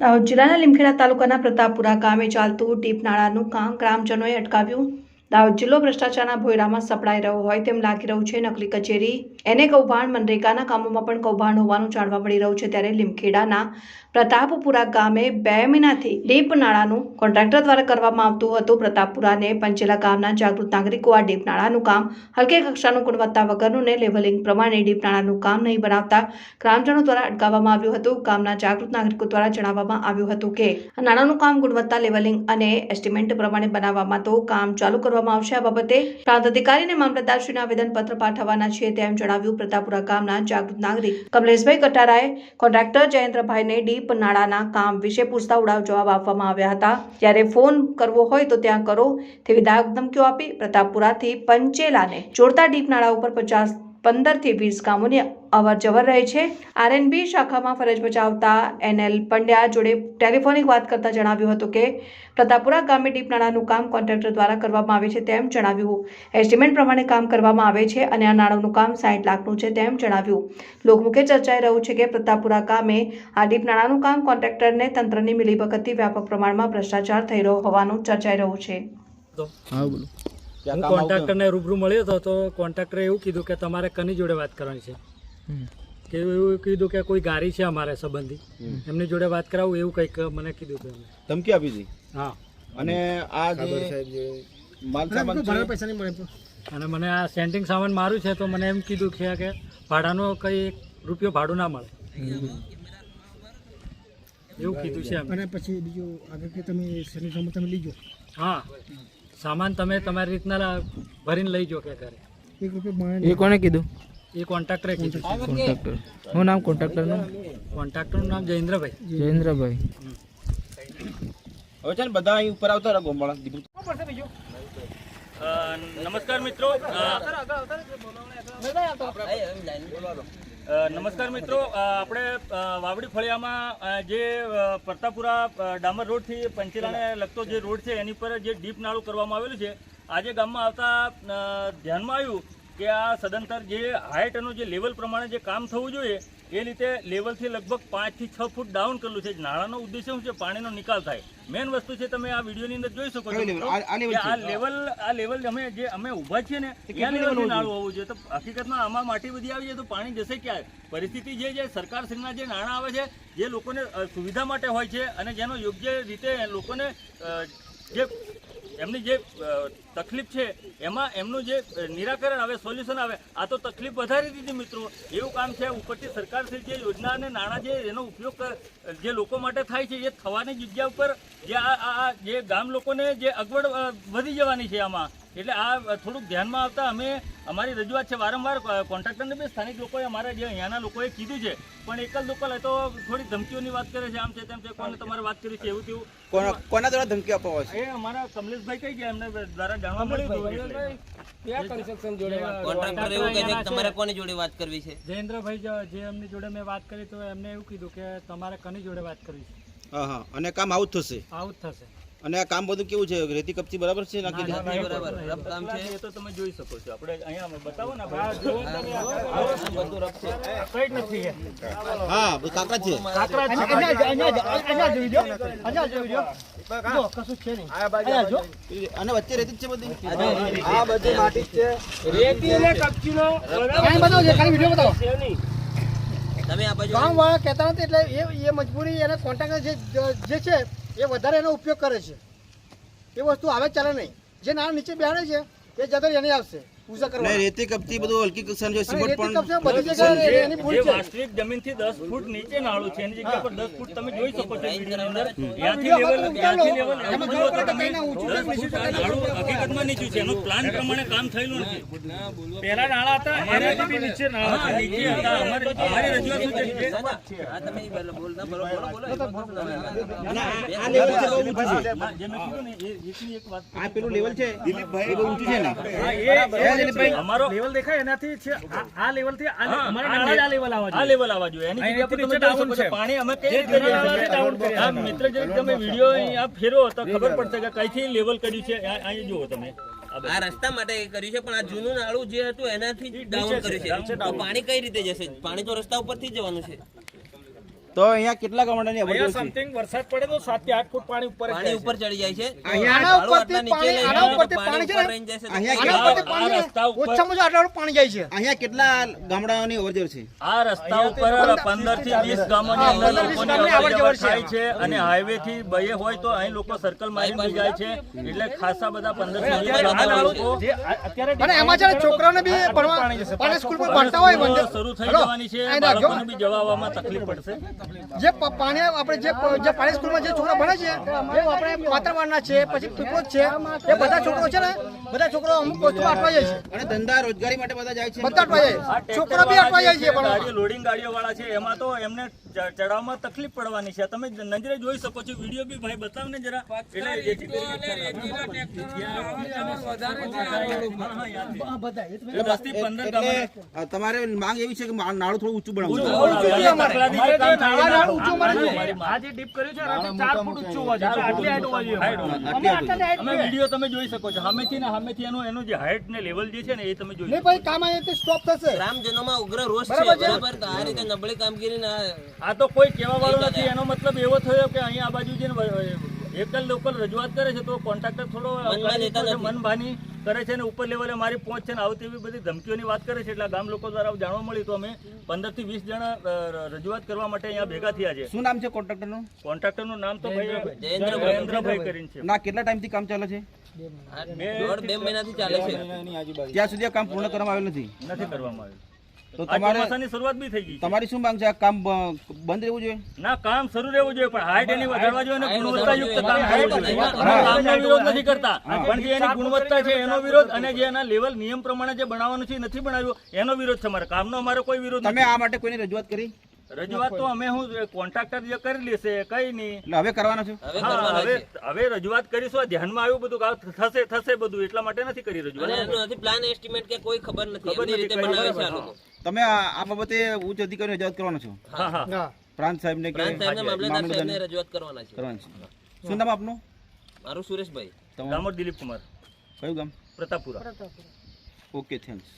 દાહોદ જિલ્લાના લીમખેડા તાલુકાના પ્રતાપપુરા ગામે ચાલતું ટીપનાળાનું કામ ગ્રામજનોએ અટકાવ્યું. દાહોદ જિલ્લો ભ્રષ્ટાચારના ભોયરામાં સપડાઈ રહ્યો હોય તેમ લાગી રહ્યું છે. નકલી કચેરી, એને કૌભાંડ, મનરેગાના કામોમાં પણ કૌભાંડ હોવાનું જાણવા મળી રહ્યું છે. ત્યારે લીમખેડાના પ્રતાપપુરા ગામે બે મહિનાથી ડીપ નાળાનું કોન્ટ્રાક્ટર દ્વારા કરવામાં આવતું હતું. પ્રતાપપુરાને પંચેલા ગામના જાગૃત નાગરિકો આ ડીપ નાળાનું કામ હલકે કક્ષાનું ગુણવત્તા વગરનું ને લેવલિંગ પ્રમાણે ડીપ નાળાનું કામ નહીં બનાવતા ગ્રામજનો દ્વારા અટકાવવામાં આવ્યું હતું. ગામના જાગૃત નાગરિકો દ્વારા જણાવવામાં આવ્યું હતું કે નાણાનું કામ ગુણવત્તા, લેવલિંગ અને એસ્ટિમેટ પ્રમાણે બનાવવામાં તો કામ ચાલુ કરવામાં આવશે. આ બાબતે પ્રાંત અધિકારીને મામલતદારશ્રીને આવેદનપત્ર પાઠવવાના છે તેમ જણાવ્યું. પ્રતાપપુરા ગામના જાગૃત નાગરિક કમલેશભાઈ કટારાએ કોન્ટ્રાક્ટર જયેન્દ્રભાઈને ડીપ નાળાના કામ વિશે પૂછતા ઉડાવ જવાબ આપવામાં આવ્યા હતા. જ્યારે ફોન કરવો હોય તો ત્યાં કરો તેવી દાગ ધમકીઓ આપી પ્રતાપપુરાથી પંચેલાને જોડતા ડીપ નાળા ઉપર પચાસ પંદરથી વીસ ગામોની અવર જવર રહે છે. આરએનબી શાખામાં ફરજ બજાવતા એનએલ પંડ્યા જોડે ટેલિફોનિક વાત કરતા જણાવ્યું હતું કે, પ્રતાપપુરા ગામે ડીપ નાણાંનું કામ કોન્ટ્રાક્ટર દ્વારા કરવામાં આવે છે તેમ જણાવ્યું. એસ્ટિમેટ પ્રમાણે કામ કરવામાં આવે છે અને આ નાણાંનું કામ સાઠ લાખનું છે તેમ જણાવ્યું. લોકમુખે ચર્ચાઈ રહ્યું છે કે, પ્રતાપપુરા ગામે આ ડીપ નાણાંનું કામ કોન્ટ્રાક્ટરને તંત્રની મિલીભગતથી વ્યાપક પ્રમાણમાં ભ્રષ્ટાચાર થઈ રહ્યો હોવાનું ચર્ચાઈ રહ્યું છે. હા કોન્ટ્રાક્ટરને રૂબરૂ મળ્યો હતો તો કોન્ટ્રાક્ટરે એવું કીધું કે તમારે કની જોડે વાત કરવાની છે? કે એવું કીધું કે કોઈ ગાડી છે અમારે સંબંધી. એમની જોડે વાત કરાવું એવું કંઈક મને કીધું હતું ધમકી આપી હતી? હા. અને આ જે માલ સામાન અને મને આ સેન્ટિંગ સામાન મારું છે તો મને એમ કીધું છે કે ભાડાનો કંઈ રૂપિયો ભાડું ના મળે. એવું કીધું છે અને પછી બીજું આગળ કે તમે શનિ સામે તમે લીજો. હા. સામાન તમે તમારી રીતના ભરીને લઈ જાઓ કે ઘરે એ કોણે કીધું એ કોન્ટ્રાક્ટરે કીધું કોન્ટ્રાક્ટર શું નામ કોન્ટ્રાક્ટરનું કોન્ટ્રાક્ટરનું નામ જયેન્દ્રભાઈ જયેન્દ્રભાઈ હવે છે ને બધા અહીં ઉપર આવતા રહો ગોમવાળા નમસ્કાર મિત્રો નમસ્કાર મિત્રો. આપણે વાવડી ફળિયામાં જે અ, ડામર રોડથી પંચેલાને લગતો જે રોડ છે એની પર જે ડીપ નાળું કરવામાં આવેલું છે આજે ગામમાં આવતા ધ્યાનમાં આવ્યું કે આ સદંતર જે હાઇટ જે લેવલ પ્રમાણે જે કામ થવું જોઈએ એ રીતે લેવલથી લગભગ પાંચથી છ ફૂટ ડાઉન કરેલું છે. નાણાંનો ઉદ્દેશ્ય શું છે? પાણીનો નિકાલ થાય. મેઇન વસ્તુ છે તમે આ વિડીયોની અંદર જોઈ શકો છો આ-? લેવલ આ લેવલ અમે જે અમે ઊભા છીએ ને ત્યાં લેવલથી નાળું હોવું જોઈએ. તો હકીકતમાં આમાં માટી બધી આવી જાય તો પાણી જશે ક્યાં? પરિસ્થિતિ જે છે સરકારશ્રીના જે નાણાં આવે છે જે લોકોને સુવિધા માટે હોય છે અને જેનો યોગ્ય રીતે લોકોને જે એમની જે તકલીફ છે. એમાં એમનું જે નિરાકરણ આવે સોલ્યુશન આવે આ તો તકલીફ વધારી દીધી મિત્રો. એવું કામ છે ઉપરથી સરકારશ્રી જે યોજના અને નાણાં જે એનો ઉપયોગ જે લોકો માટે થાય છે એ થવાની જગ્યા ઉપર જે આ જે ગામ લોકોને જે અગવડ વધી જવાની છે આમાં. એટલે આ થોડુંક ધ્યાનમાં આવતા અમે અમારી રજૂઆત છે વારંવાર કોન્ટ્રાક્ટરને બી સ્થાનિક લોકોએ અમારા જે અહીંયાના લોકોએ કીધું છે. પણ એક જ લોકો તો થોડી ધમકીઓની વાત કરે છે આમ છે તેમ છે કોને તમારે વાત કરી છે એવું તેવું. કોના કોના દ્વારા ધમકી આપવા છે? એ અમારા કમલેશભાઈ કઈ ગયા એમને દ્વારા જાણવા મળ્યું કોન્ટ્રાક્ટર એવું કહે છે કે તમારે કોની જોડે વાત કરવી છે? જયેન્દ્રભાઈ જ- જે એમની જોડે મેં વાત કરી તો એમને એવું કીધું કે તમારે કની જોડે વાત કરવી છે? હા હા. અને કામ આવું જ થશે. આવું જ થશે. અને આ કામ બધું કેવું છે? રેતી કપચી બરાબર છે નાખી ના, દીધી? બરાબર, રફ કામ છે. એ તો તમે જોઈ શકો છો. આપણે અહીંયા બતાવો ને આ જુઓ તમે. આ. કઈ નથી હા કાકરા છે. કાકરા છે. અને વચ્ચે રેતી જ છે બધી? નો વીડિયો બતાવો. તમે આ બાજુ ગામ વાળા કહેતા હતા એટલે એ એ મજબૂરી એને કોન્ટ્રાક્ટર જે જે છે એ વધારે એનો ઉપયોગ કરે છે. એ વસ્તુ આવે જ ચાલે નહીં. જે નાણાં નીચે બેહાડે છે, એ જતર એને આવશે. પૂજા કરવા. રેતી કપતી બધું હલકી કક્ષાનું છે સિમેન્ટ પણ બધી જગ્યાએ એની ભૂલ છે. વાસ્તવિક જમીનથી 10 ફૂટ નીચે નાળું છે એની જગ્યા પર 10 ફૂટ તમે જોઈ શકો છો વિડીયોની અંદર. ત્યાંથી લેવલ ત્યાંથી લેવલ એમ જુઓ તો તમે 10 ફૂટ આ નાળું હકીકતમાં નીચું છે. એનું પ્લાન પ્રમાણે કામ થયેલું નથી. પહેલા નાળા હતા એનાથી બી નીચે નાળા નીચે હતા. અમારી અમારી રજૂઆત શું છે? કે તમે ઈ બોલો બોલો બોલો બોલો બોલો અને આ આ લેવલ છે બહુ ઊંચું છે. જે મેં કીધું ને એ એક વાત આ પેલું લેવલ છે? દિલીપભાઈ બહુ ઊંચું છે ને? અમારો લેવલ દેખાય એનાથી છે આ આ લેવલથી આ હા, અમારા આ નાળા જ આ લેવલ આવવા આ લેવલ આવવા જોઈએ. એની જગ્યા પર તમે નીચે જોઈ શકો down છો છે. પાણી અમે કઈ રીતે આ મિત્ર જરીક તમે વીડિયો તો ખબર પડશે કે કઈથી લેવલ કર્યું છે. આ- અહીં જુઓ તમે. આ રસ્તા માટે કર્યું છે પણ આ જૂનું નાળું જે હતું એનાથી ડાઉન કર્યું છે. પાણી કઈ રીતે જશે? પાણી તો રસ્તા ઉપરથી થી જવાનું છે. તો અહીંયા કેટલા ગામડાની અવર સમથિંગ વરસાદ પડે તો 7 થી 8 ફૂટ પાણી ઉપર પાણી ઉપર ચડી જાય છે. અહીંયા ઉપરથી પાણી- આના ઉપરથી પાણી છે અહીંયા આના ઉપરથી પાણી રસ્તા ઉપર- ઓછામાં ઓછું પાણી જાય છે. અહીંયા કેટલા ગામડાઓની અવર છે? આ રસ્તા ઉપર પંદરથી વીસ ગામોની અંદર 15 થી લોકોની અવર જવર થાય છે. અને હાઈવે થી બે હોય તો અહીં લોકો સર્કલ મારીને બી જાય છે. એટલે ખાસા બધા પંદરથી વીસ આ ગામના નાળું લોકો અત્યારે અને એમાં છે છોકરાઓને બી ભણવા પાણી સ્કૂલમાં ભણતા હોય. શરૂ થઈ જવાની છે. બાળકોને બી જવાવામાં તકલીફ પડશે. જે પાણી આપણે જે જે પાણી સ્કૂલમાં જે છોકરા ભણે છે એ આપણે પાત્રવાડના છે પછી પીપળોદ છે. એ બધા છોકરો છે ને બધા છોકરો અમુક વસ્તુ અટવાઈ જાય છે. અને ધંધા રોજગારી માટે બધા જાય છે. બધા અટવાઈ જાય છોકરો બી અટવાઈ જાય છે લોડિંગ ગાડીઓ વાળા છે એમાં તો એમને ચડાવવામાં તકલીફ પડવાની છે. તમે નજરે જોઈ શકો છો. વીડિયો બી ભાઈ બતાવ ને જરા તમારે માંગ એવી છે કે નાળું થોડું ઊંચું બનાવવું આ જે ડીપ કર્યું છે ચાર ફૂટ ઊંચું હોવા વીડિયો તમે જોઈ શકો છો. સામેથી ને સામેથી એનું એનું જે હાઈટ ને લેવલ જે છે ને એ તમે જોઈ શકો પછી કામ સ્ટોપ થશે. ગ્રામજનોમાં ઉગ્ર રોષ છે. બરાબર છે. બરાબર આ રીતે નબળી કામગીરી ના આ તો કોઈ કહેવા વાળું નથી. એનો મતલબ એવો થયો કે અહીંયા આ બાજુ જઈને એકલ લોકલ રજૂઆત કરે છે તો કોન્ટ્રાક્ટર થોડો. મનભાની કરે છે અને ઉપર લેવલે મારી પહોંચ છે ને આવતી એવી બધી ધમકીઓની વાત કરે છે. એટલે ગામ લોકો દ્વારા જાણવા મળ્યું તો અમે પંદરથી વીસ જણા રજૂઆત કરવા માટે અહીંયા ભેગા થયા છે. શું નામ છે કોન્ટ્રાક્ટરનું? કોન્ટ્રાક્ટરનું નામ તો ભાઈ જયેન્દ્રભાઈ. કરીને છે. ના કેટલા ટાઈમથી કામ ચાલે છે? બે મહિનાથી ચાલે છે. ત્યાં સુધી આ કામ પૂર્ણ કરવામાં આવ્યું નથી? નથી કરવામાં આવ્યું. તો તમારે શરૂઆત બી થઈ ગઈ. તમારી શું માંગ છે? આ કામ બંધ રહેવું જોઈએ? ના કામ શરૂ રહેવું જોઈએ પણ હાઈટ એની વધારવા જોઈએ અને ગુણવત્તાયુક્ત કામ કામ કરવું જોઈએ. કામનો વિરોધ નથી કરતા પણ જે એની ગુણવત્તા છે એનો વિરોધ અને જે એના લેવલ નિયમ પ્રમાણે જે બનાવવાનું છે એ નથી બનાવ્યું. એનો વિરોધ છે અમારે. કામનો અમારો કોઈ વિરોધ તમે આ માટે કોઈની રજૂઆત કરી? રજૂઆત તો અમે હું કોન્ટ્રાક્ટર જે કરી લેશે કઈ નહીં. એટલે હવે કરવાનો છો? હવે હવે રજૂઆત કરીશું આ ધ્યાનમાં આવ્યું બધું કે થશે થશે બધું એટલા માટે નથી કરી રજૂઆત. નથી પ્લાન એસ્ટિમેટ કે કોઈ ખબર નથી. ખબર નથી, રીતે કઈ બનાવે છે આ લોકો. તમે આ બાબતે ઉચ્ચ અધિકારીને રજૂઆત કરવાનો છો? હા હા. પ્રાંત સાહેબને કે પ્રાંત સાહેબને મામલેદાર સાહેબને રજૂઆત કરવાના છે. કરવાની છે. શું નામ આપનું? મારું સુરેશભાઈ. તમારું? દિલીપ કુમાર કયું ગામ? પ્રતાપપુરા. Okay thanks.